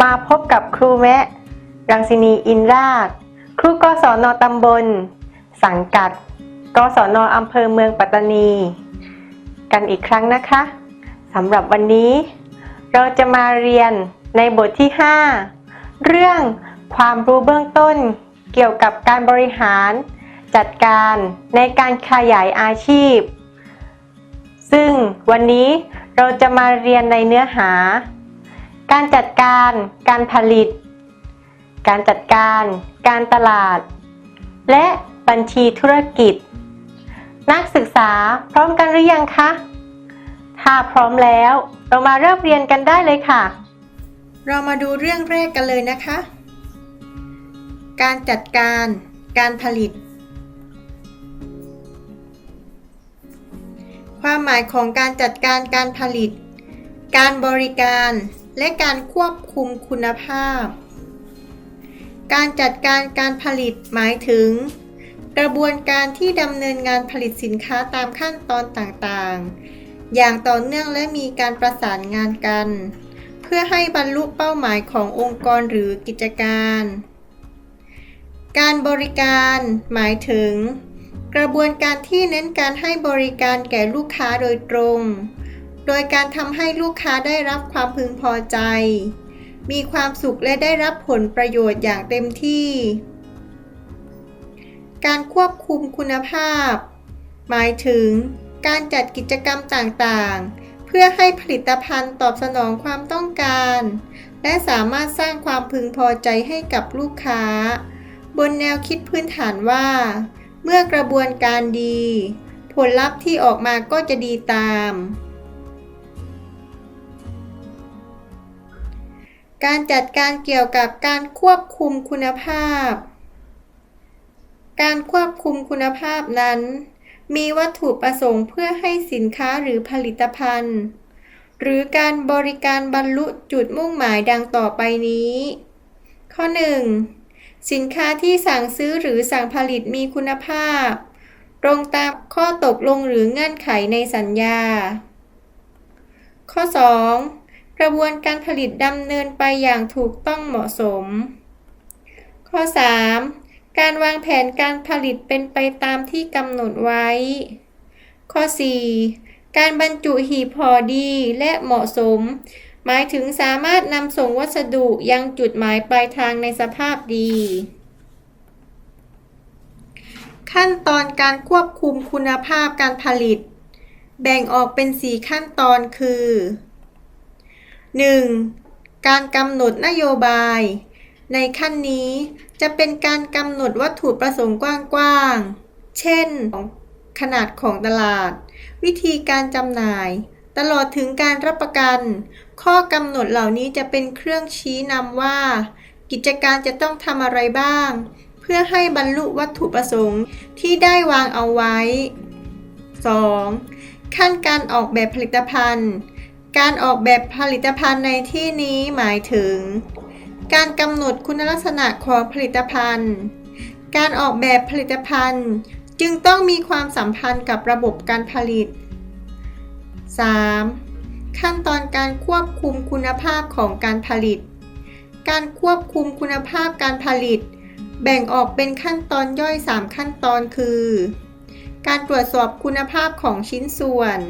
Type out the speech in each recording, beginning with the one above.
มาพบกับครูแมะ รังสินีอินราช ครูกศนตำบล สังกัด กศนอำเภอเมืองปัตตานี กันอีกครั้งนะคะสำหรับวันนี้ เราจะมาเรียนในบทที่ 5 เรื่องความรู้เบื้องต้น เกี่ยวกับการบริหาร จัดการในการขยายอาชีพ ซึ่งวันนี้เราจะมาเรียนในเนื้อหา การจัดการ การผลิต การจัดการ การตลาด และบัญชีธุรกิจ นักศึกษาพร้อมกันหรือยังคะ ถ้าพร้อมแล้วเรามาเริ่มเรียนกันได้เลยค่ะ เรามาดูเรื่องแรกกันเลยนะคะ การจัดการ การผลิต ความหมายของการจัดการการผลิตการบริการ และการควบคุมคุณภาพ การจัดการการผลิตหมายถึง กระบวนการที่ดำเนินงานผลิตสินค้าตามขั้นตอนต่างๆ อย่างต่อเนื่องและมีการประสานงานกัน เพื่อให้บรรลุเป้าหมายขององค์กรหรือกิจการ การบริการหมายถึง กระบวนการที่เน้นการให้บริการแก่ลูกค้าโดยตรง โดยการทำให้ลูกค้าได้รับความพึงพอใจ มีความสุขและได้รับผลประโยชน์อย่างเต็มที่ การควบคุมคุณภาพ หมายถึงการจัดกิจกรรมต่างๆ เพื่อให้ผลิตภัณฑ์ตอบสนองความต้องการ และสามารถสร้างความพึงพอใจให้กับลูกค้า บนแนวคิดพื้นฐานว่า เมื่อกระบวนการดี ผลลัพธ์ที่ออกมาก็จะดีตาม การจัดการเกี่ยวกับการควบคุมคุณภาพ การควบคุมคุณภาพนั้น มีวัตถุประสงค์เพื่อให้สินค้าหรือผลิตภัณฑ์ หรือการบริการบรรลุจุดมุ่งหมายดังต่อไปนี้ ข้อ 1. สินค้าที่สั่งซื้อหรือสั่งผลิตมีคุณภาพ ตรงตามข้อตกลงหรือเงื่อนไขในสัญญา ข้อ 2. กระบวนการผลิตดำเนินไปอย่างถูกต้องเหมาะสม ข้อ 3. การวางแผนการผลิตเป็นไปตามที่กำหนดไว้ ข้อ 4. การบรรจุหีบห่อดีและเหมาะสม หมายถึงสามารถนำส่งวัสดุยังจุดหมายปลายทางในสภาพดี ขั้นตอนการควบคุมคุณภาพการผลิต แบ่งออกเป็น 4 ขั้นตอนคือ 1. การกำหนดนโยบาย ในขั้นนี้จะเป็นการกำหนดวัตถุประสงค์กว้างๆ เช่น ขนาดของตลาด วิธีการจำหน่าย ตลอดถึงการรับประกัน ข้อกำหนดเหล่านี้จะเป็นเครื่องชี้นำว่า กิจการจะต้องทำอะไรบ้าง เพื่อให้บรรลุวัตถุประสงค์ที่ได้วางเอาไว้ 2. ขั้นการออกแบบผลิตภัณฑ์ การออกแบบผลิตภัณฑ์ในที่นี้หมายถึง การกำหนดคุณลักษณะของผลิตภัณฑ์ การออกแบบผลิตภัณฑ์ จึงต้องมีความสัมพันธ์กับระบบการผลิต 3. ขั้นตอนการควบคุมคุณภาพของการผลิต การควบคุมคุณภาพการผลิต แบ่งออกเป็นขั้นตอนย่อย 3 ขั้นตอนคือ การตรวจสอบคุณภาพของชิ้นส่วน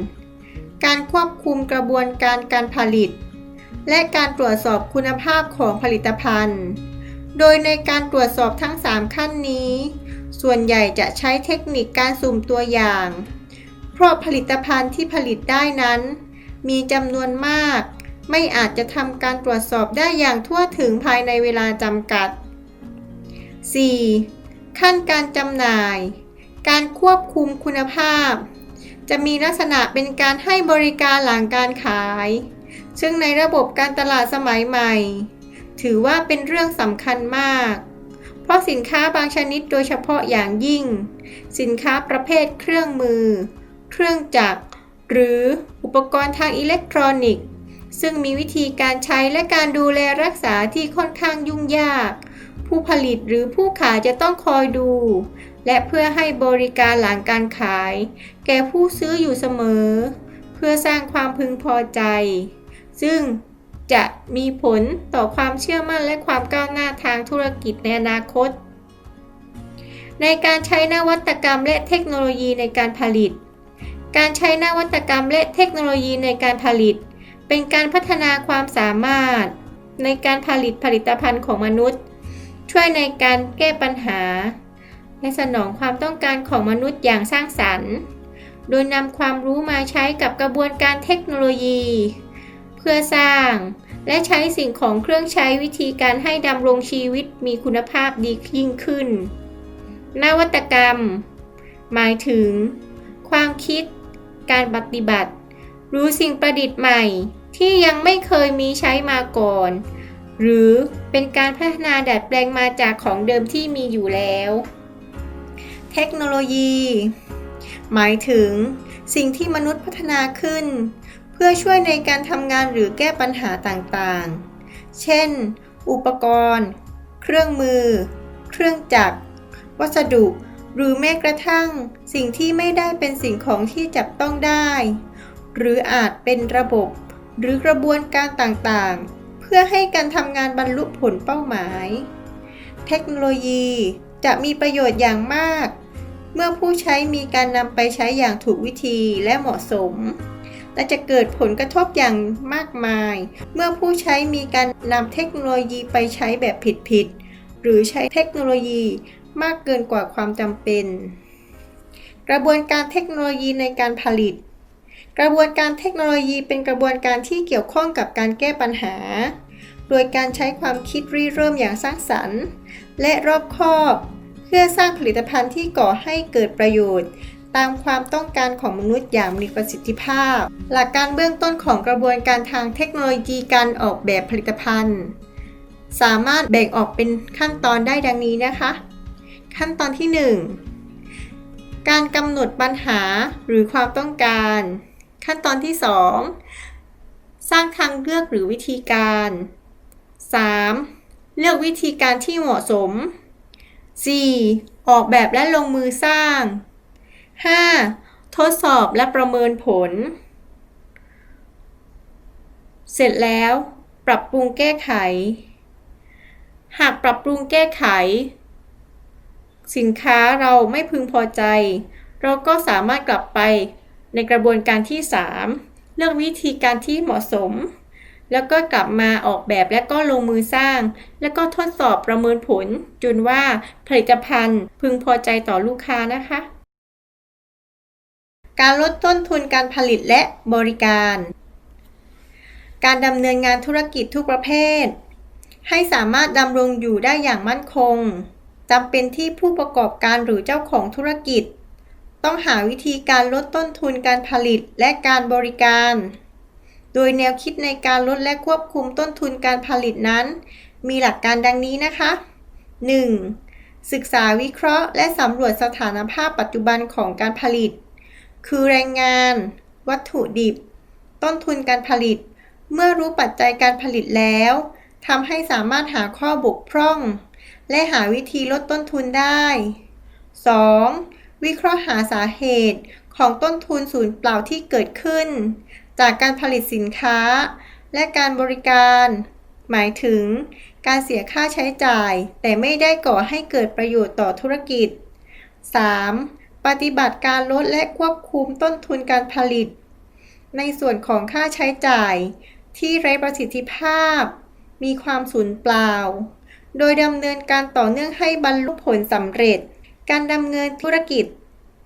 การควบคุมกระบวนการการผลิต และการตรวจสอบคุณภาพของผลิตภัณฑ์ โดยในการตรวจสอบทั้ง 3 ขั้นนี้ ส่วนใหญ่จะใช้เทคนิคการสุ่มตัวอย่าง เพราะผลิตภัณฑ์ที่ผลิตได้นั้น มีจำนวนมาก ไม่อาจจะทำการตรวจสอบได้อย่างทั่วถึงภายในเวลาจำกัด 4. ขั้นการจำหน่าย การควบคุมคุณภาพ จะมีลักษณะเป็นการให้บริการหลังการขาย ซึ่งในระบบการตลาดสมัยใหม่ ถือว่าเป็นเรื่องสำคัญมาก เพราะสินค้าบางชนิดโดยเฉพาะอย่างยิ่ง สินค้าประเภทเครื่องมือ เครื่องจักร หรืออุปกรณ์ทางอิเล็กทรอนิกส์ ซึ่งมีวิธีการใช้และการดูแลรักษาที่ค่อนข้างยุ่งยาก ผู้ผลิตหรือผู้ขายจะต้องคอยดู และเพื่อให้บริการหลังการขาย แก่ผู้ซื้ออยู่เสมอ เพื่อสร้างความพึงพอใจ ซึ่งจะมีผลต่อความเชื่อมั่นและความก้าวหน้าทางธุรกิจในอนาคต ในการใช้นวัตกรรมและเทคโนโลยีในการผลิต การใช้นวัตกรรมและเทคโนโลยีในการผลิต เป็นการพัฒนาความสามารถ ในการผลิตผลิตภัณฑ์ของมนุษย์ ช่วยในการแก้ปัญหา และสนองความต้องการของมนุษย์อย่างสร้างสรรค์ โดยนำความรู้มาใช้กับกระบวนการเทคโนโลยี เพื่อสร้าง และใช้สิ่งของเครื่องใช้วิธีการให้ดำรงชีวิตมีคุณภาพดียิ่งขึ้น นวัตกรรม หมายถึง ความคิด การปฏิบัติรือสิ่งประดิษฐ์ใหม่ ที่ยังไม่เคยมีใช้มาก่อน หรือเป็นการพัฒนาดัดแปลงมาจากของเดิมที่มีอยู่แล้ว เทคโนโลยี หมายถึง สิ่งที่มนุษย์พัฒนาขึ้น เพื่อช่วยในการทำงานหรือแก้ปัญหาต่างๆ เช่น อุปกรณ์ เครื่องมือ เครื่องจักร วัสดุ หรือแม้กระทั่ง สิ่งที่ไม่ได้เป็นสิ่งของที่จับต้องได้ หรืออาจเป็นระบบ หรือกระบวนการต่างๆ เพื่อให้การทำงานบรรลุผลเป้าหมาย เทคโนโลยีจะมีประโยชน์อย่างมาก เมื่อผู้ใช้มีการนำไปใช้อย่างถูกวิธีและเหมาะสมและจะเกิดผลกระทบอย่างมากมาย เมื่อผู้ใช้มีการนำเทคโนโลยีไปใช้แบบผิดๆหรือใช้เทคโนโลยีมากเกินกว่าความจำเป็น กระบวนการเทคโนโลยีในการผลิต กระบวนการเทคโนโลยีเป็นกระบวนการที่เกี่ยวข้องกับการแก้ปัญหา โดยการใช้ความคิดริเริ่มอย่างสร้างสรรค์ และรอบคอบ เพื่อสร้างผลิตภัณฑ์ที่ก่อให้เกิดประโยชน์ ตามความต้องการของมนุษย์อย่างมีประสิทธิภาพ หลักการเบื้องต้นของกระบวนการทางเทคโนโลยีการออกแบบผลิตภัณฑ์ สามารถแบ่งออกเป็นขั้นตอนได้ดังนี้นะคะ ขั้นตอนที่ 1 การกำหนดปัญหาหรือความต้องการ ขั้นตอนที่ 2 สร้างทางเลือกหรือวิธีการ 3. เลือกวิธีการที่เหมาะสม 4. ออกแบบและลงมือสร้าง 5. ทดสอบและประเมินผล เสร็จแล้ว ปรับปรุงแก้ไข หากปรับปรุงแก้ไข สินค้าเราไม่พึงพอใจ เราก็สามารถกลับไปในกระบวนการที่ 3 เลือกวิธีการที่เหมาะสม แล้วก็กลับมาออกแบบและก็ลงมือสร้าง แล้วก็ทดสอบประเมินผลจนว่าผลิตภัณฑ์พึงพอใจต่อลูกค้านะคะ การลดต้นทุนการผลิตและบริการ การดำเนินงานธุรกิจทุกประเภท ให้สามารถดำรงอยู่ได้อย่างมั่นคงจำเป็นที่ผู้ประกอบการหรือเจ้าของธุรกิจ ต้องหาวิธีการลดต้นทุนการผลิตและการบริการ โดยแนวคิดในการลดและควบคุมต้นทุนการผลิตนั้น มีหลักการดังนี้นะคะ 1. ศึกษาวิเคราะห์ และสำรวจสถานภาพปัจจุบันของการผลิต คือแรงงาน วัตถุดิบ ต้นทุนการผลิต เมื่อรู้ปัจจัยการผลิตแล้วทำให้สามารถหาข้อบกพร่อง และหาวิธีลดต้นทุนได้ 2. วิเคราะห์หาสาเหตุของต้นทุนศูนย์เปล่าที่เกิดขึ้น จากการผลิตสินค้า และการบริการ หมายถึง การเสียค่าใช้จ่าย แต่ไม่ได้ก่อให้เกิดประโยชน์ต่อธุรกิจ 3. ปฏิบัติการลดและควบคุมต้นทุนการผลิต ในส่วนของค่าใช้จ่าย ที่ไร้ประสิทธิภาพ มีความสูญเปล่า โดยดำเนินการต่อเนื่องให้บรรลุผลสำเร็จ การดำเนินธุรกิจ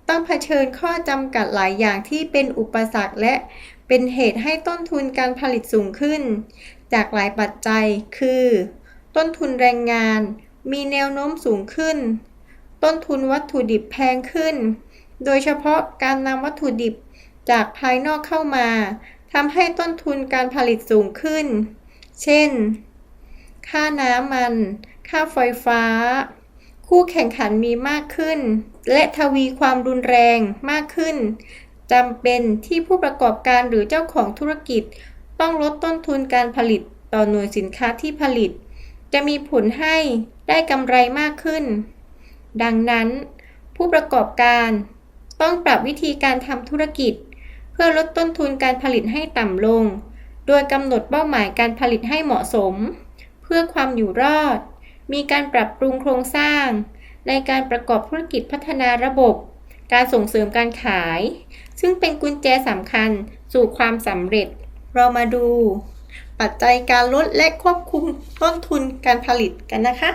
ต้องเผชิญข้อจำกัดหลายอย่างที่เป็นอุปสรรคและ เป็นเหตุให้ต้นทุนการผลิตสูงขึ้น จากหลายปัจจัยคือ ต้นทุนแรงงาน มีแนวโน้มสูงขึ้น ต้นทุนวัตถุดิบแพงขึ้น โดยเฉพาะการนำวัตถุดิบจากภายนอกเข้ามาทำให้ต้นทุนการผลิตสูงขึ้น เช่น ค่าน้ำมัน ค่าไฟฟ้า คู่แข่งขันมีมากขึ้น และทวีความรุนแรงมากขึ้น จำเป็นที่ผู้ประกอบการหรือเจ้าของธุรกิจ ต้องลดต้นทุนการผลิตต่อหน่วยสินค้าที่ผลิต จะมีผลให้ได้กำไรมากขึ้น ดังนั้น ผู้ประกอบการต้องปรับวิธีการทำธุรกิจ เพื่อลดต้นทุนการผลิตให้ต่ำลง โดยกำหนดเป้าหมายการผลิตให้เหมาะสม เพื่อความอยู่รอด มีการปรับปรุงโครงสร้าง ในการประกอบธุรกิจพัฒนาระบบ การส่งเสริมการขาย ซึ่งเป็นกุญแจสำคัญสู่ความสำเร็จ เรามาดู ปัจจัยการลดและควบคุมต้นทุนการผลิตกันนะคะ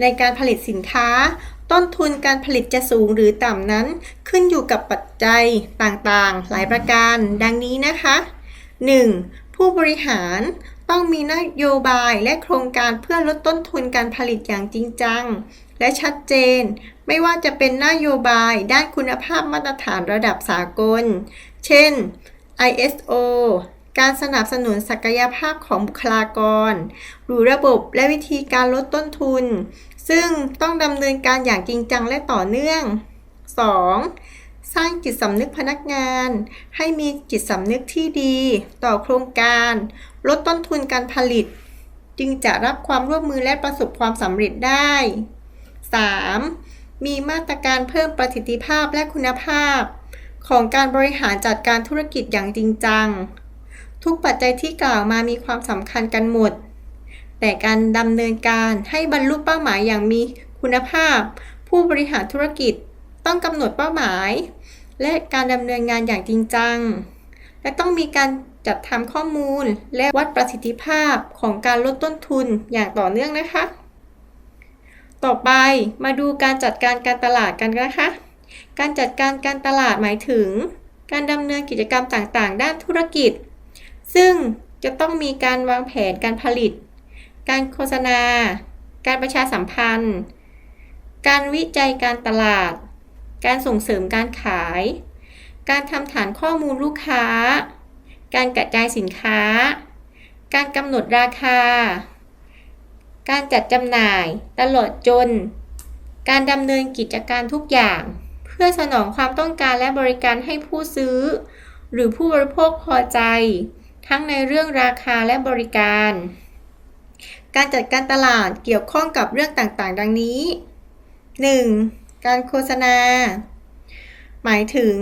ในการผลิตสินค้า ต้นทุนการผลิตจะสูงหรือต่ำนั้น ขึ้นอยู่กับปัจจัยต่างๆ หลายประการ ดังนี้นะคะ 1. ผู้บริหาร ต้องมีนโยบายและโครงการเพื่อลดต้นทุนการผลิตอย่างจริงจัง และชัดเจน ไม่ว่าจะเป็นนโยบายด้านคุณภาพมาตรฐานระดับสากล เช่น ISO การสนับสนุนศักยภาพของบุคลากร หรือระบบและวิธีการลดต้นทุน ซึ่งต้องดำเนินการอย่างจริงจังและต่อเนื่อง 2. สร้างจิตสำนึกพนักงาน ให้มีจิตสำนึกที่ดี ต่อโครงการ ลดต้นทุนการผลิต จึงจะรับความร่วมมือและประสบความสำเร็จได้ 3. มีมาตรการเพิ่มประสิทธิภาพและคุณภาพ ของการบริหารจัดการธุรกิจอย่างจริงจัง ทุกปัจจัยที่กล่าวมามีความสำคัญกันหมด แต่การดำเนินการให้บรรลุเป้าหมายอย่างมีคุณภาพ ผู้บริหารธุรกิจต้องกำหนดเป้าหมาย และการดำเนินงานอย่างจริงจัง และต้องมีการ จัดทำข้อมูล และวัดประสิทธิภาพของการลดต้นทุนอย่างต่อเนื่องนะคะ ต่อไปมาดูการจัดการการตลาดกันนะคะ การจัดการการตลาดหมายถึง การดำเนินกิจกรรมต่างๆ ด้านธุรกิจ ซึ่งจะต้องมีการวางแผนการผลิต การโฆษณา การประชาสัมพันธ์ การวิจัยการตลาด การส่งเสริมการขาย การทำฐานข้อมูลลูกค้า การกระจายสินค้า การกำหนดราคา การจัดจำหน่าย ตลอดจน การดำเนินกิจการทุกอย่าง เพื่อสนองความต้องการและบริการให้ผู้ซื้อ หรือผู้บริโภคพอใจ ทั้งในเรื่องราคาและบริการ การจัดการตลาดเกี่ยวข้องกับเรื่องต่างๆ ดังนี้ 1. การโฆษณา หมายถึง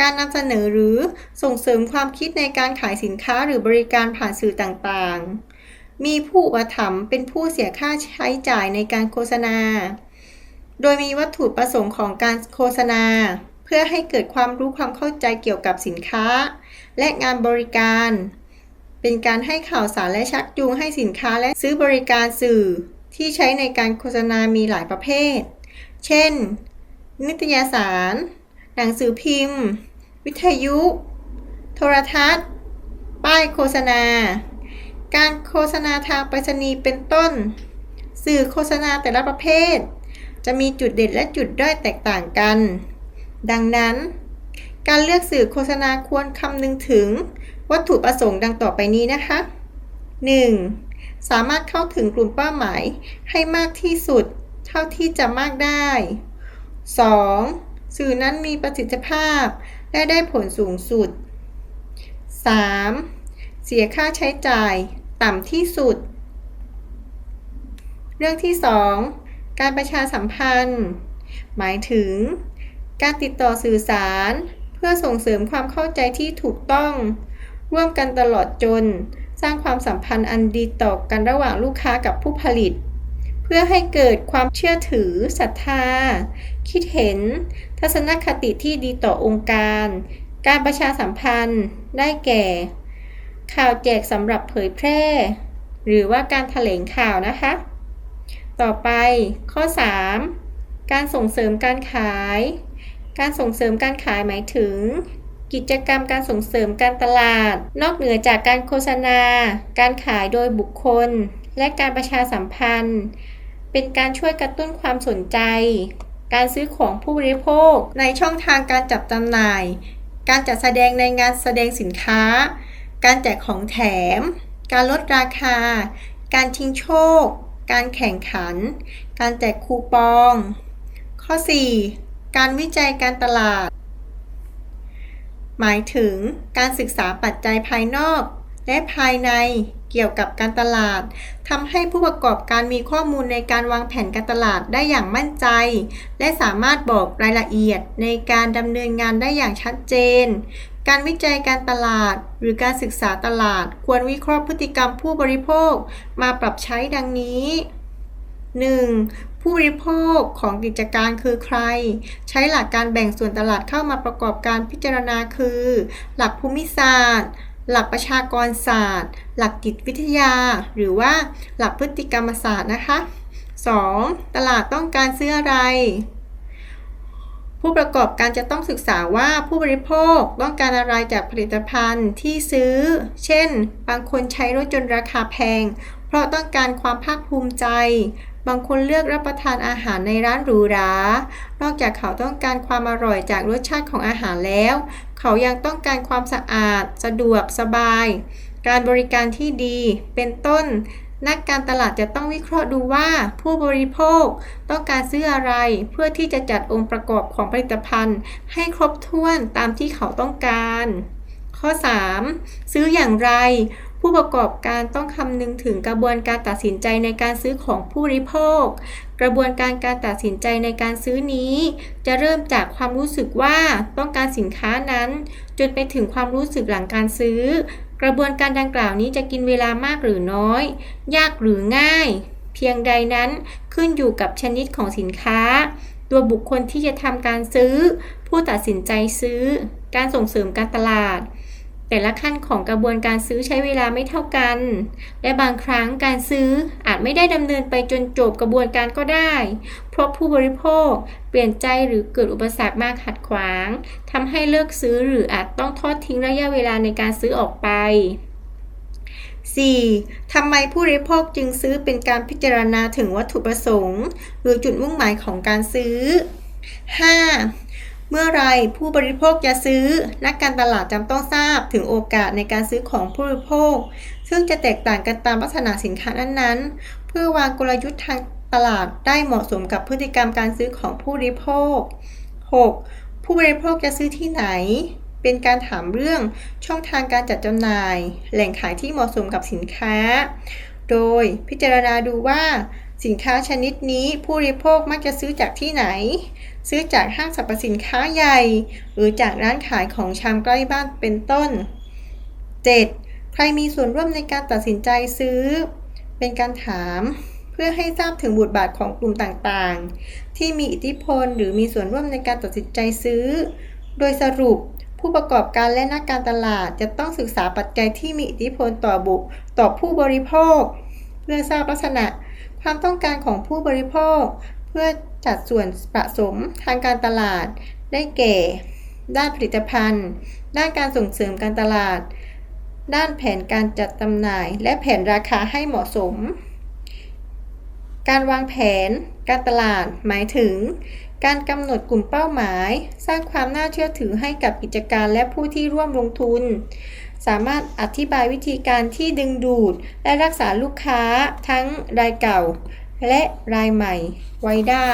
การนำเสนอหรือส่งเสริมความคิดในการขายสินค้าหรือบริการผ่านสื่อต่างๆ มีผู้อุปถัมภ์เป็นผู้เสียค่าใช้จ่ายในการโฆษณา โดยมีวัตถุประสงค์ของการโฆษณา เพื่อให้เกิดความรู้ความเข้าใจเกี่ยวกับสินค้า และงานบริการ เป็นการให้ข่าวสารและชักจูงให้สินค้าและซื้อบริการสื่อที่ใช้ในการโฆษณามีหลายประเภท เช่น นิตยสาร หนังสือพิมพ์ วิทยุ โทรทัศน์ ป้ายโฆษณา การโฆษณาทางไปรษณีย์เป็นต้น สื่อโฆษณาแต่ละประเภท จะมีจุดเด่นและจุดด้อยแตกต่างกัน ดังนั้น การเลือกสื่อโฆษณาควรคำนึงถึง วัตถุประสงค์ดังต่อไปนี้นะคะ 1. สามารถเข้าถึงกลุ่มเป้าหมายให้มากที่สุดเท่าที่จะมากได้ 2. สื่อนั้นมีประสิทธิภาพ และได้ผลสูงสุด 3. เสียค่าใช้จ่ายต่ำที่สุด เรื่องที่ 2 การประชาสัมพันธ์ หมายถึง การติดต่อสื่อสาร เพื่อส่งเสริมความเข้าใจที่ถูกต้อง ร่วมกันตลอดจน สร้างความสัมพันธ์อันดีต่อกันระหว่างลูกค้ากับผู้ผลิต เพื่อให้เกิดความเชื่อถือศรัทธา คิดเห็น ทัศนคติที่ดีต่อองค์การ การประชาสัมพันธ์ ได้แก่ ข่าวแจกสำหรับเผยแพร่ หรือว่าการถแถลงข่าวนะคะ ต่อไปข้อ 3 การส่งเสริมการขาย การส่งเสริมการขายหมายถึงกิจกรรมการส่งเสริมการตลาด นอกเหนือจากการโฆษณา การขายโดยบุคคล และการประชาสัมพันธ์ เป็นการช่วยกระตุ้นความสนใจ การซื้อของผู้บริโภค ในช่องทางการจับจำหน่าย การจัดแสดงในงานแสดงสินค้า การแจกของแถม การลดราคา การชิงโชค การแข่งขัน การแจกคูปอง ข้อ 4. การวิจัยการตลาด หมายถึงการศึกษาปัจจัยภายนอก และภายในเกี่ยวกับการตลาดทำให้ผู้ประกอบการมีข้อมูลในการวางแผนการตลาดได้อย่างมั่นใจ และสามารถบอกรายละเอียดในการดำเนินงานได้อย่างชัดเจน การวิจัยการตลาดหรือการศึกษาตลาด ควรวิเคราะห์พฤติกรรมผู้บริโภคมาปรับใช้ดังนี้ 1. ผู้บริโภคของกิจการคือใคร ใช้หลักการแบ่งส่วนตลาดเข้ามาประกอบการพิจารณาคือ หลักภูมิศาสตร์ หลักประชากรศาสตร์ หลักจิตวิทยา หรือว่าหลักพฤติกรรมศาสตร์นะคะ 2. ตลาดต้องการซื้ออะไร ผู้ประกอบการจะต้องศึกษาว่าผู้บริโภคต้องการอะไรจากผลิตภัณฑ์ที่ซื้อ เช่น บางคนใช้รถจนราคาแพง เพราะต้องการความภาคภูมิใจ บางคนเลือกรับประทานอาหารในร้านหรูหรา นอกจากเขาต้องการความอร่อยจากรสชาติของอาหารแล้ว เขายังต้องการความสะอาด สะดวก สบาย การบริการที่ดี เป็นต้น นักการตลาดจะต้องวิเคราะห์ดูว่า ผู้บริโภคต้องการซื้ออะไร เพื่อที่จะจัดองค์ประกอบของผลิตภัณฑ์ ให้ครบถ้วนตามที่เขาต้องการ ข้อ 3. ซื้ออย่างไร ผู้ประกอบการต้องคำนึงถึงกระบวนการตัดสินใจในการซื้อของผู้บริโภค กระบวนการการตัดสินใจในการซื้อนี้ จะเริ่มจากความรู้สึกว่าต้องการสินค้านั้น จนไปถึงความรู้สึกหลังการซื้อ กระบวนการดังกล่าวนี้จะกินเวลามากหรือน้อย ยากหรือง่าย เพียงใดนั้นขึ้นอยู่กับชนิดของสินค้า ตัวบุคคลที่จะทำการซื้อ ผู้ตัดสินใจซื้อ การส่งเสริมการตลาด แต่ละขั้นของกระบวนการซื้อใช้เวลาไม่เท่ากัน และบางครั้งการซื้ออาจไม่ได้ดำเนินไปจนจบกระบวนการก็ได้ เพราะผู้บริโภคเปลี่ยนใจหรือเกิดอุปสรรคมากขัดขวางทำให้เลิกซื้อหรืออาจต้องทอดทิ้งระยะเวลาในการซื้อออกไป 4. ทำไมผู้บริโภคจึงซื้อเป็นการพิจารณาถึงวัตถุประสงค์ หรือจุดมุ่งหมายของการซื้อ 5. เมื่อไรผู้บริโภคจะซื้อ นักการตลาดจำต้องทราบถึงโอกาสในการซื้อของผู้บริโภค ซึ่งจะแตกต่างกันตามลักษณะสินค้านั้นๆ เพื่อวางกลยุทธ์ทางตลาดได้เหมาะสมกับพฤติกรรมการซื้อของผู้บริโภค 6. ผู้บริโภคจะซื้อที่ไหน เป็นการถามเรื่องช่องทางการจัดจำหน่าย แหล่งขายที่เหมาะสมกับสินค้า โดยพิจารณาดูว่า สินค้าชนิดนี้ผู้บริโภคมักจะซื้อจากที่ไหน ซื้อจากห้างสรรพสินค้าใหญ่ หรือจากร้านขายของชำใกล้บ้านเป็นต้น 7. ใครมีส่วนร่วมในการตัดสินใจซื้อ เป็นการถาม เพื่อให้ทราบถึงบทบาทของกลุ่มต่างๆ ที่มีอิทธิพลหรือมีส่วนร่วมในการตัดสินใจซื้อ โดยสรุปผู้ประกอบการและนักการตลาดจะต้องศึกษาปัจจัยที่มีอิทธิพลต่อบุต่อผู้บริโภค เพื่อทราบลักษณะ ความต้องการของผู้บริโภค เพื่อจัดส่วนผสมทางการตลาด ได้แก่ ด้านผลิตภัณฑ์ ด้านการส่งเสริมการตลาด ด้านแผนการจัดจำหน่าย และแผนราคาให้เหมาะสม การวางแผน การตลาดหมายถึง การกำหนดกลุ่มเป้าหมาย สร้างความน่าเชื่อถือให้กับกิจการและผู้ที่ร่วมลงทุน สามารถอธิบายวิธีการที่ดึงดูด และรักษาลูกค้าทั้งรายเก่า และรายใหม่ไว้ได้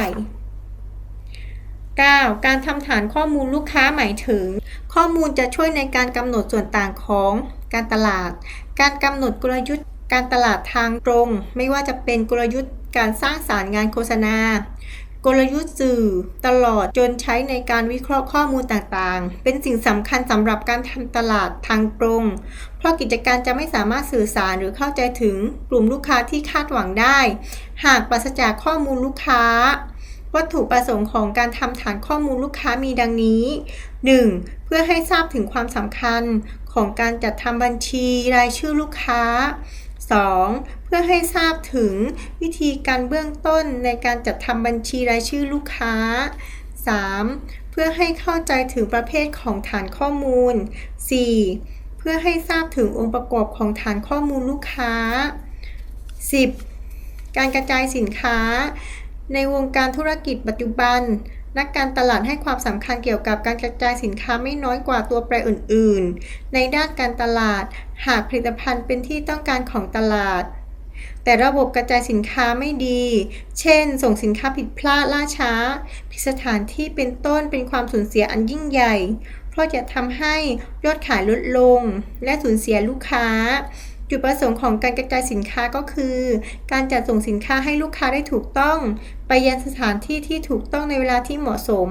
9. การทำฐานข้อมูลลูกค้าหมายถึง ข้อมูลจะช่วยในการกำหนดส่วนต่างของการตลาด การกำหนดกลยุทธ์การตลาดทางตรง ไม่ว่าจะเป็นกลยุทธ์การสร้างสารงานโฆษณา กลยุทธ์สื่อ ตลอดจนใช้ในการวิเคราะห์ข้อมูลต่างๆ เป็นสิ่งสำคัญสำหรับการทำตลาดทางตรง เพราะกิจการจะไม่สามารถสื่อสารหรือเข้าใจถึงกลุ่มลูกค้าที่คาดหวังได้ หากปราศจากข้อมูลลูกค้า วัตถุประสงค์ของการทำฐานข้อมูลลูกค้ามีดังนี้ 1. เพื่อให้ทราบถึงความสำคัญของการจัดทำบัญชีรายชื่อลูกค้า 2. เพื่อให้ทราบถึงวิธีการเบื้องต้นในการจัดทำบัญชีรายชื่อลูกค้า 3. เพื่อให้เข้าใจถึงประเภทของฐานข้อมูล 4. เพื่อให้ทราบถึงองค์ประกอบของฐานข้อมูลลูกค้า 10. การกระจายสินค้า ในวงการธุรกิจปัจจุบัน นักการตลาดให้ความสำคัญเกี่ยวกับการกระจายสินค้าไม่น้อยกว่าตัวแปรอื่น ๆ ในด้านการตลาด หากผลิตภัณฑ์เป็นที่ต้องการของตลาด แต่ระบบกระจายสินค้าไม่ดี เช่น ส่งสินค้าผิดพลาดล่าช้า ผิดสถานที่เป็นต้นเป็นความสูญเสียอันยิ่งใหญ่ เพราะจะทำให้ยอดขายลดลง และสูญเสียลูกค้า จุดประสงค์ของการกระจายสินค้าก็คือ การจัดส่งสินค้าให้ลูกค้าได้ถูกต้อง ไปยังสถานที่ที่ถูกต้องในเวลาที่เหมาะสม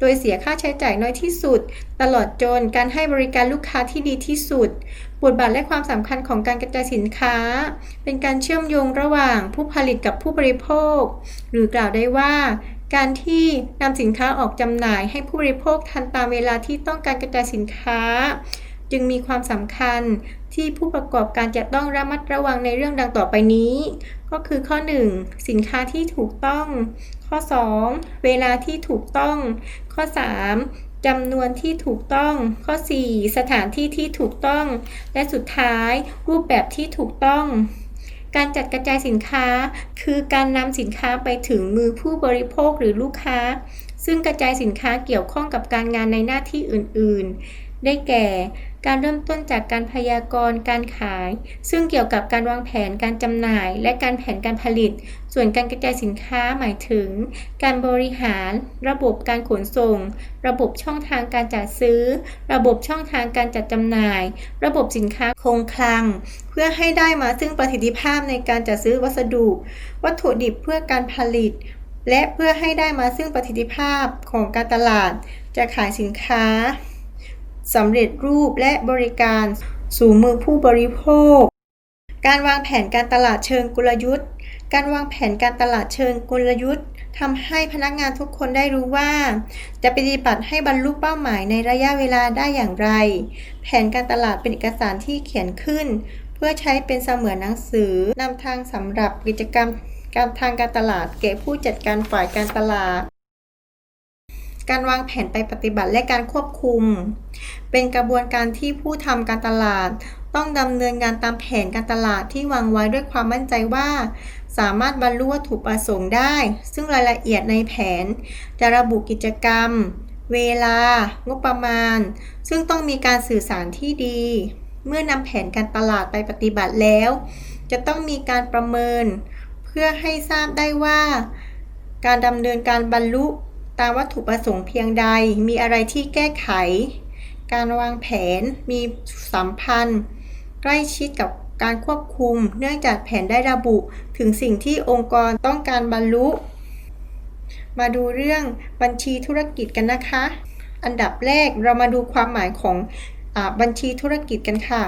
โดยเสียค่าใช้จ่ายน้อยที่สุด ตลอดจนการให้บริการลูกค้าที่ดีที่สุด บทบาทและความสำคัญของการกระจายสินค้า เป็นการเชื่อมโยงระหว่างผู้ผลิตกับผู้บริโภค หรือกล่าวได้ว่าการที่นำสินค้าออกจำหน่ายให้ผู้บริโภคทันตามเวลาที่ต้องการกระจายสินค้า จึงมีความสำคัญที่ผู้ประกอบการจะต้องระมัดระวังในเรื่องดังต่อไปนี้ ก็คือข้อ 1. สินค้าที่ถูกต้อง ข้อ 2. เวลาที่ถูกต้อง ข้อ 3. จำนวนที่ถูกต้อง ข้อ 4. สถานที่ที่ถูกต้อง และสุดท้ายรูปแบบที่ถูกต้อง การจัดกระจายสินค้า คือการนำสินค้าไปถึงมือผู้บริโภคหรือลูกค้า ซึ่งกระจายสินค้าเกี่ยวข้องกับการงานในหน้าที่อื่น ๆ ได้แก่ การเริ่มต้นจากการพยากรณ์การขาย ซึ่งเกี่ยวกับการวางแผนการจำหน่าย และการแผนการผลิต ส่วนการกระจายสินค้าหมายถึง การบริหาร ระบบการขนส่ง ระบบช่องทางการจัดซื้อ ระบบช่องทางการจัดจำหน่าย ระบบสินค้าคงคลัง เพื่อให้ได้มาซึ่งประสิทธิภาพในการจัดซื้อวัสดุ วัตถุดิบเพื่อการผลิต และเพื่อให้ได้มาซึ่งประสิทธิภาพของการตลาด จะขายสินค้า สำเร็จรูปและบริการสู่มือผู้บริโภค การวางแผนการตลาดเชิงกลยุทธ์ การวางแผนการตลาดเชิงกลยุทธ์ทำให้พนักงานทุกคนได้รู้ว่า จะปฏิบัติให้บรรลุเป้าหมายในระยะเวลาได้อย่างไร แผนการตลาดเป็นเอกสารที่เขียนขึ้น เพื่อใช้เป็นเสมือนหนังสือนำทางสำหรับกิจกรรมการทางการตลาดแก่ผู้จัดการฝ่ายการตลาด การวางแผนไปปฏิบัติและการควบคุม เป็นกระบวนการที่ผู้ทำการตลาด ต้องดำเนินงานตามแผนการตลาดที่วางไว้ด้วยความมั่นใจว่า สามารถบรรลุวัตถุประสงค์ได้ ซึ่งรายละเอียดในแผน จะระบุกิจกรรม เวลา งบประมาณ ซึ่งต้องมีการสื่อสารที่ดี เมื่อนำแผนการตลาดไปปฏิบัติแล้ว จะต้องมีการประเมิน เพื่อให้ทราบได้ว่า การดำเนินการบรรลุ ตามวัตถุประสงค์เพียงใด มีอะไรที่แก้ไข การวางแผนมีสัมพันธ์ ใกล้ชิดกับการควบคุม เนื่องจากแผนได้ระบุถึงสิ่งที่องค์กรต้องการบรรลุ มาดูเรื่องบัญชีธุรกิจกันนะคะ อันดับแรกเรามาดูความหมายของอบัญชีธุรกิจกันค่ะ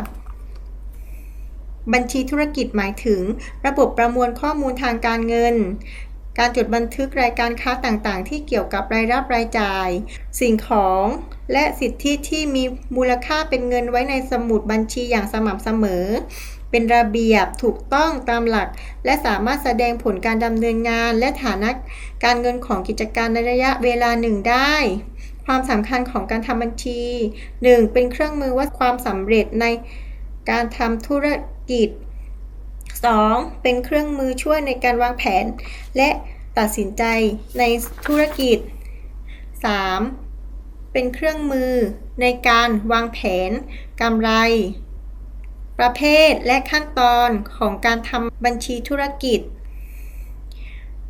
บัญชีธุรกิจหมายถึง ระบบประมวลข้อมูลทางการเงิน การจดบันทึกรายการค้าต่างๆ ที่เกี่ยวกับรายรับรายจ่าย สิ่งของและสิทธิที่มีมูลค่าเป็นเงินไว้ในสมุดบัญชีอย่างสม่ำเสมอ เป็นระเบียบถูกต้องตามหลัก และสามารถแสดงผลการดำเนินงาน และฐานะการเงินของกิจการในระยะเวลาหนึ่งได้ความสำคัญของการทำบัญชี 1. เป็นเครื่องมือวัดความสำเร็จในการทำธุรกิจ 2. เป็นเครื่องมือช่วยในการวางแผน และตัดสินใจในธุรกิจ 3. เป็นเครื่องมือในการวางแผนกำไร ประเภทและขั้นตอนของการทำบัญชีธุรกิจ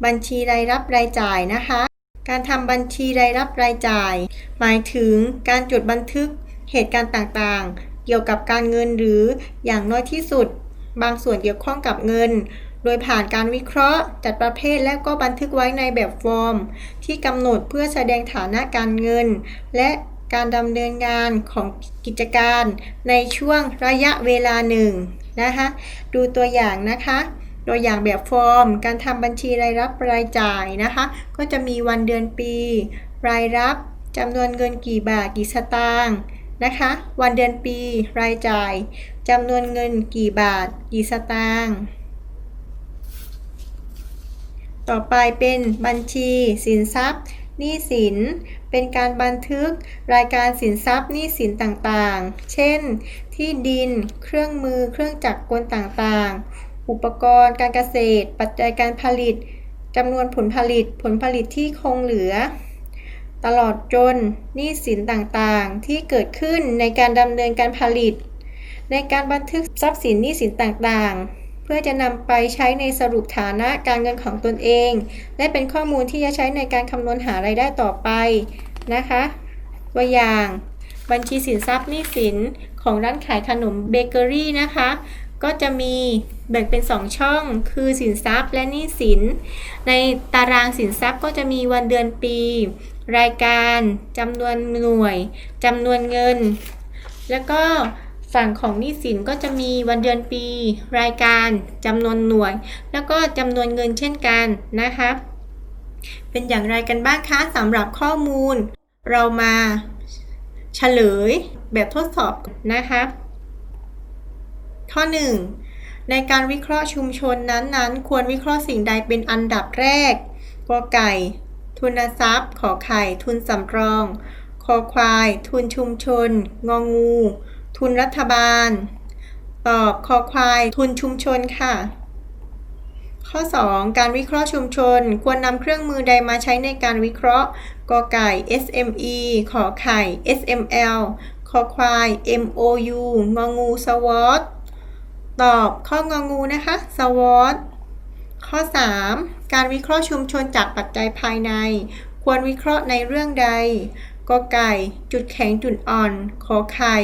บัญชีรายรับรายจ่ายนะคะ การทำบัญชีรายรับรายจ่าย หมายถึงการจดบันทึกเหตุการณ์ต่างๆ เกี่ยวกับการเงินหรืออย่างน้อยที่สุด บางส่วนเกี่ยวข้องกับเงิน โดยผ่านการวิเคราะห์ จัดประเภทและก็บันทึกไว้ในแบบฟอร์ม ที่กำหนดเพื่อแสดงฐานะการเงิน และการดำเนินงานของกิจการในช่วงระยะเวลาหนึ่งนะคะดูตัวอย่างนะคะตัวอย่างแบบฟอร์ม การทำบัญชีรายรับรายจ่ายนะคะ ก็จะมีวันเดือนปี รายรับจำนวนเงินกี่บาทกี่สตางค์นะคะ วันเดือนปี รายจ่าย จำนวนเงินกี่บาท กี่สตางค์ต่อไปเป็นบัญชีสินทรัพย์หนี้สิน เป็นการบันทึกรายการสินทรัพย์หนี้สินต่างๆ เช่น ที่ดิน เครื่องมือ เครื่องจักรกลต่างๆ อุปกรณ์การเกษตร ปัจจัยการผลิตจำนวนผลผลิต ผลผลิตที่คงเหลือ ตลอดจนหนี้สินต่างๆ ที่เกิดขึ้นในการดำเนินการผลิต ในการบันทึกทรัพย์สินหนี้สินต่างๆ เพื่อจะนำไปใช้ในสรุปฐานะการเงินของตนเอง และเป็นข้อมูลที่จะใช้ในการคำนวณหารายได้ต่อไปนะคะตัวอย่าง บัญชีสินทรัพย์หนี้สินของร้านขายขนมเบเกอรี่นะคะก็จะมีแบ่งเป็น 2 ช่อง คือสินทรัพย์และหนี้สิน ในตารางสินทรัพย์ก็จะมีวันเดือนปี รายการจำนวนหน่วยจำนวนเงิน แล้วก็ ฝั่งของหนี้สินก็จะมีวันเดือนปี รายการจำนวนหน่วย แล้วก็จำนวนเงินเช่นกันนะคะ เป็นอย่างไรกันบ้างคะสำหรับข้อมูล เรามาเฉลยแบบทดสอบนะคะข้อ 1 ในการวิเคราะห์ชุมชนนั้นๆ ควรวิเคราะห์สิ่งใดเป็นอันดับแรกกอไก่ ทุนทรัพย์ ขอไข่ ทุนสำรอง คอควาย ทุนชุมชน งองู ทุนรัฐบาล ตอบคอควาย ทุนชุมชนค่ะ ข้อ 2 การวิเคราะห์ชุมชน ควรนำเครื่องมือใดมาใช้ในการวิเคราะห์กอไก่ SME ขอไข่ SML คอควาย MOU งองู SWOT ตอบข้ององูนะคะ SWOT ข้อ 3 การวิเคราะห์ชุมชนจากปัจจัยภายใน ควรวิเคราะห์ในเรื่องใด กอไก่ จุดแข็งจุดอ่อน ขอไข่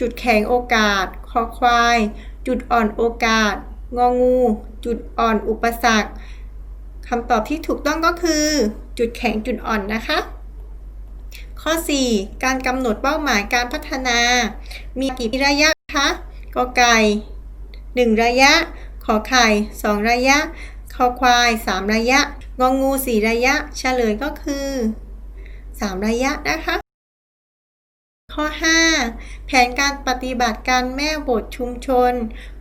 จุดแข็งโอกาส คอควาย จุดอ่อนโอกาส งองู จุดอ่อนอุปสรรคคำตอบที่ถูกต้องก็คือ จุดแข็งจุดอ่อนนะคะ ข้อ 4 การกำหนดเป้าหมายการพัฒนา มีกี่ระยะคะกอไก่ 1 ระยะ ขอไข่ 2 ระยะคอควาย 3 ระยะ งองู 4 ระยะ เฉลยก็คือ 3 ระยะนะคะ ข้อ 5 แผนการปฏิบัติการแม่บทชุมชน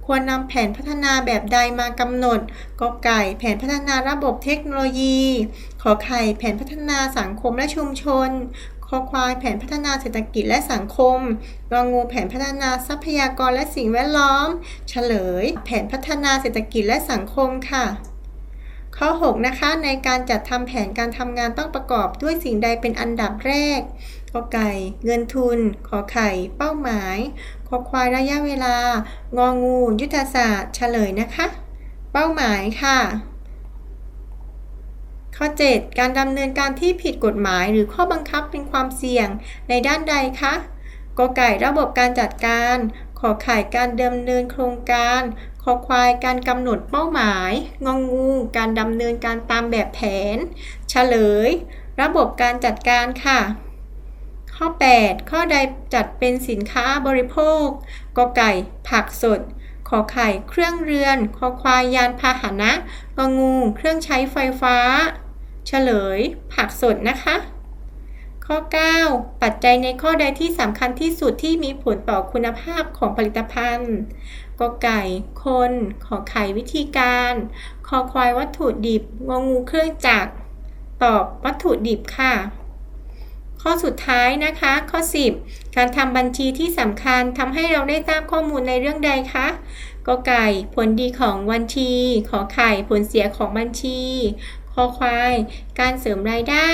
ควรนำแผนพัฒนาแบบใดมากำหนดกอไก่แผนพัฒนาระบบเทคโนโลยี ขอไข่แผนพัฒนาสังคมและชุมชนคอควายแผนพัฒนาเศรษฐกิจและสังคมงองูแผนพัฒนาทรัพยากรและสิ่งแวดล้อม เฉลย แผนพัฒนาเศรษฐกิจและสังคมค่ะ ข้อ 6 นะคะ ในการจัดทำแผนการทำงานต้องประกอบด้วยสิ่งใดเป็นอันดับแรกกอไก่เงินทุน ขอไข่ เป้าหมายคอควายระยะเวลา งองู ยุทธศาสตร์เฉลยนะคะ เป้าหมายค่ะ ข้อ 7 การดำเนินการที่ผิดกฎหมายหรือข้อบังคับเป็นความเสี่ยงในด้านใดคะกอไก่ระบบการจัดการ ขอไข่การดำเนินโครงการคอควายการกำหนดเป้าหมาย งองูการดำเนินการตามแบบแผน เฉลย ระบบการจัดการค่ะ ข้อ 8 ข้อใดจัดเป็นสินค้าบริโภคกอไก่ ผักสด ขอไข่เครื่องเรือนคอควายยานพาหนะงองู เครื่องใช้ไฟฟ้า เฉลย ผักสดนะคะ ข้อ 9 ปัจจัยในข้อใดที่สำคัญที่สุดที่มีผลต่อคุณภาพของผลิตภัณฑ์กอไก่ คน ขอไข่วิธีการ คอควายวัตถุดิบ งงูเครื่องจักร ตอบวัตถุดิบค่ะ ข้อสุดท้ายนะคะ ข้อ 10 การทำบัญชีที่สำคัญทำให้เราได้ทราบข้อมูลในเรื่องใดคะกอไก่ ผลดีของบัญชี ขอไข่ ผลเสียของบัญชี คอควาย การเสริมรายได้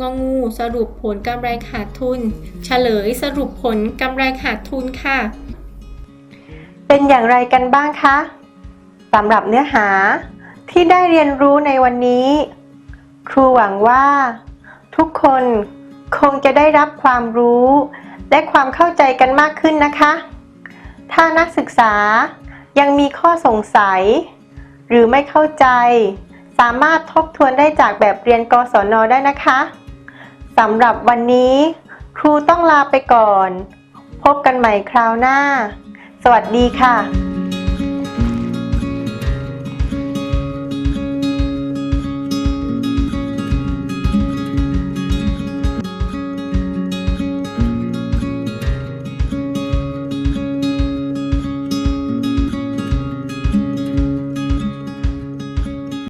งองูสรุปผลกำไรขาดทุน เฉลยสรุปผลกำไรขาดทุนค่ะ เป็นอย่างไรกันบ้างคะสำหรับเนื้อหาที่ได้เรียนรู้ในวันนี้ ครูหวังว่า ทุกคนคงจะได้รับความรู้ และความเข้าใจกันมากขึ้นนะคะ ถ้านักศึกษายังมีข้อสงสัย หรือไม่เข้าใจ สามารถทบทวนได้จากแบบเรียนกศนได้นะคะสำหรับวันนี้ ครูต้องลาไปก่อน พบกันใหม่คราวหน้า สวัสดีค่ะ